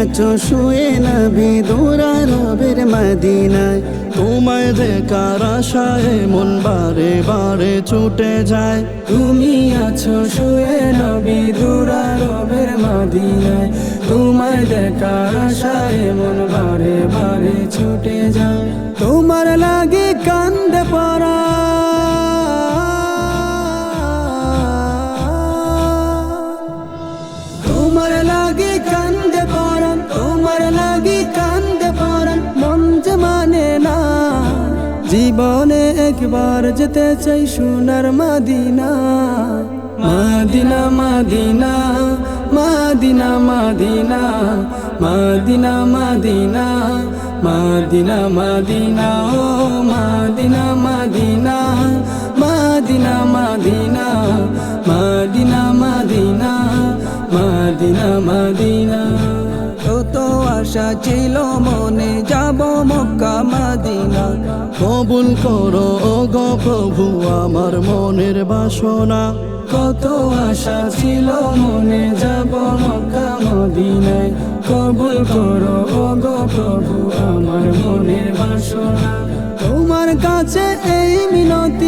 আছো, শুয়ে নবী দোরা রবের মদিনায়। তোমায় দেখার আশায় মন বারে বারে ছুটে যায়। তুমি আছো, শুয়ে নবী দুরা রবের মদিনায়। তোমার দেখার আশায় মন বারে বারে ছুটে যায়। জীবনে একবার যেতে চাই সোনার মাদিনা মাদিনা মাদিনা মাদিনা মাদিনা মাদিনা মাদিনা মাদিনা মাদিনা ও মাদিনা মাদিনা মাদিনা মাদিনা মাদিনা মাদিনা মাদিনা মাদিনা কত আশা ছিল মনে মাদিনা কবুল করো গো প্রভু, আমার মনের বাসনা। কত আশা ছিল মনে যাব মক্কা কবুল করো গো প্রভু, আমার মনের বাসনা। তোমার কাছে এই মিনতি